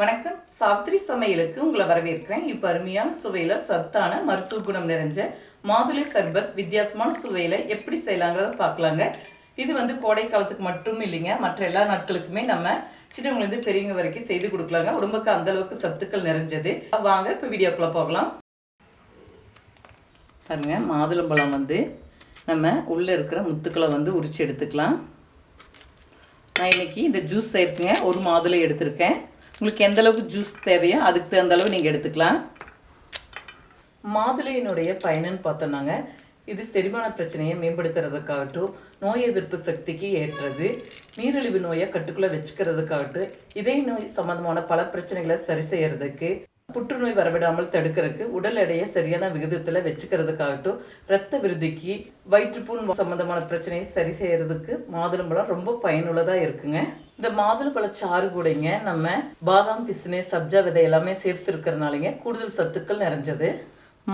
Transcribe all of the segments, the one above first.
வணக்கம். சாவித்திரி சமையலுக்கு உங்களை வரவேற்கிறேன். இப்போ அருமையான சுவையில் சத்தான மருத்துவ குணம் நிறைஞ்ச மாதுளை சர்பத் வித்தியாசமான சுவையில் எப்படி செய்யலாங்கிறத பார்க்கலாங்க. இது வந்து கோடை காலத்துக்கு மட்டும் இல்லைங்க. மற்ற எல்லா நாட்களுக்குமே நம்ம சின்னவங்கலேருந்து பெரியவங்க வரைக்கும் செய்து கொடுக்கலாங்க. உடம்புக்கு அந்தளவுக்கு சத்துக்கள் நிறைஞ்சது. வாங்க இப்போ வீடியோக்குள்ளே போகலாம். பாருங்க மாதுளம்பழம் வந்து நம்ம உள்ளே இருக்கிற முத்துக்களை வந்து உரிச்சு எடுத்துக்கலாம். நான் இன்னைக்கு இந்த ஜூஸ் சேர்த்துங்க ஒரு மாதுளை எடுத்திருக்கேன். உங்களுக்கு எந்த அளவுக்கு ஜூஸ் தேவையோ அதுக்கு தகுந்த அளவு நீங்கள் எடுத்துக்கலாம். மாதுளையினுடைய பயனுன்னு பார்த்தோன்னாங்க இது செரிமான பிரச்சனையை மேம்படுத்துறதுக்காகட்டும் நோய் எதிர்ப்பு சக்திக்கு ஏற்றது நீரிழிவு நோயை கட்டுக்குள்ளே வச்சுக்கிறதுக்காகட்டும் இதய நோய் சம்மந்தமான பல பிரச்சனைகளை சரி செய்யறதுக்கு புற்றுநோய் வரவிடாமல் தடுக்கிறதுக்கு உடல் எடையை சரியான விகிதத்தில் வச்சுக்கிறதுக்காகட்டும் ரத்த விருத்திக்கு வயிற்றுப்புண் சம்பந்தமான பிரச்சனையை சரி செய்யறதுக்கு மாதுளம்பழம் ரொம்ப பயனுள்ளதாக இருக்குங்க. இந்த மாதுளம்பழ சாறு கூடங்க நம்ம பாதாம் பிசுனு சப்ஜா விதை எல்லாமே சேர்த்து இருக்கிறனாலங்க கூடுதல் சத்துக்கள் நிறைஞ்சது.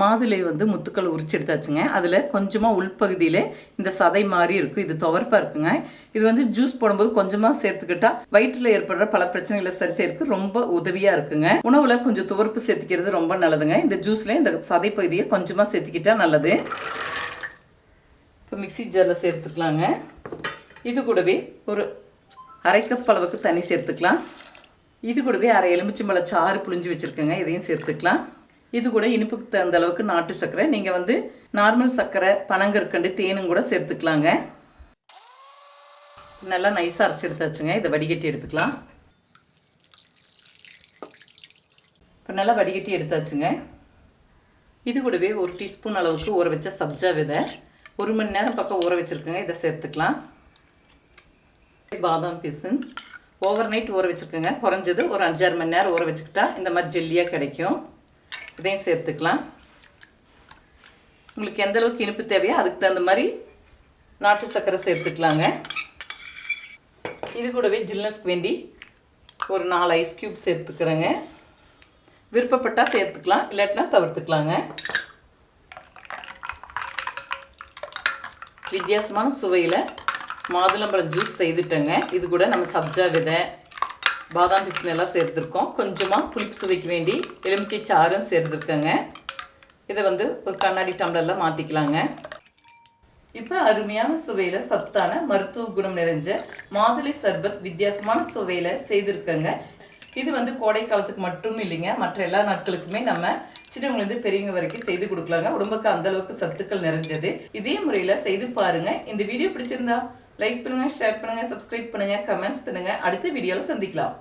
மாதுளை வந்து முத்துக்களை உரிச்சு எடுத்தாச்சுங்க. அதில் கொஞ்சமாக உள்பகுதியில் இந்த சதை மாதிரி இருக்கும் இது துவர்ப்பாக இருக்குங்க. இது வந்து ஜூஸ் போடும்போது கொஞ்சமாக சேர்த்துக்கிட்டா வயிற்றில் ஏற்படுற பல பிரச்சனைகளை சரி செய்யறதுக்கு ரொம்ப உதவியாக இருக்குங்க. உணவில் கொஞ்சம் துவர்ப்பு சேர்த்துக்கிறது ரொம்ப நல்லதுங்க. இந்த ஜூஸில் இந்த சதை பகுதியை கொஞ்சமாக சேர்த்துக்கிட்டா நல்லது. இப்போ மிக்சி ஜாரில் சேர்த்துக்கலாங்க. இது கூடவே ஒரு அரை கப் அளவுக்கு தண்ணி சேர்த்துக்கலாம். இது கூடவே அரை எலுமிச்சம்பழ சாறு புளிஞ்சு வச்சுருக்கேங்க இதையும் சேர்த்துக்கலாம். இது கூட இனிப்புக்கு தகுந்த அளவுக்கு நாட்டு சர்க்கரை. நீங்கள் வந்து நார்மல் சர்க்கரை பனங்கற்கண்டு தேனும் கூட சேர்த்துக்கலாங்க. நல்லா நைஸாக அரைச்சி எடுத்தாச்சுங்க இதை வடிகட்டி எடுத்துக்கலாம். இப்போ நல்லா வடிகட்டி எடுத்தாச்சுங்க. இது கூடவே ஒரு டீஸ்பூன் அளவுக்கு ஊற வச்ச சப்ஜா விதை. ஒரு மணி நேரம் பக்கம் ஊற வச்சுருக்கேங்க இதை சேர்த்துக்கலாம். பாதாம் பீஸுன் ஓவர் நைட் ஊற வச்சுருக்கேங்க. குறைஞ்சது ஒரு அஞ்சாறு மணி நேரம் ஊற வச்சுக்கிட்டா இந்த மாதிரி ஜெல்லியாக கிடைக்கும். இதையும் சேர்த்துக்கலாம். உங்களுக்கு எந்த அளவுக்கு இனிப்பு தேவையோ அதுக்கு தகுந்த மாதிரி நாட்டு சர்க்கரை சேர்த்துக்கலாங்க. இது கூடவே ஜில்னஸ்க்கு வேண்டி ஒரு நாலு ஐஸ் க்யூப் சேர்த்துக்கிறேங்க. விருப்பப்பட்டால் சேர்த்துக்கலாம் இல்லாட்டினா தவிர்த்துக்கலாங்க. வித்தியாசமான சுவையில் மாதுளம்பழம் ஜூஸ் செய்துட்டேங்க. இது கூட நம்ம சப்ஜா விதை பாதாம் பிசினெல்லாம் சேர்த்துருக்கோம். கொஞ்சமாக புளிப்பு சுவைக்கு வேண்டி எலுமிச்சை சாரும் சேர்த்துருக்கேங்க. இதை வந்து ஒரு கண்ணாடி டம்ளரில் மாற்றிக்கலாங்க இப்போ அருமையான சுவையில் சத்தான மருத்துவ குணம் நிறைஞ்ச மாதுளை சர்பத் வித்தியாசமான சுவையில் செய்திருக்கேங்க. இது வந்து கோடை காலத்துக்கு மட்டும் இல்லைங்க. மற்ற எல்லா நாட்களுக்குமே நம்ம சின்னவங்கலேருந்து பெரியவங்க வரைக்கும் செய்து கொடுக்கலாங்க. உடம்புக்கு அந்த அளவுக்கு சத்துக்கள் நிறைஞ்சது. இதே முறையில் செய்து பாருங்க. இந்த வீடியோ பிடிச்சிருந்தா லைக் பண்ணுங்க ஷேர் பண்ணுங்க சப்ஸ்கிரைப் பண்ணுங்க கமெண்ட்ஸ் பண்ணுங்க. அடுத்த வீடியோவில் சந்திக்கலாம்.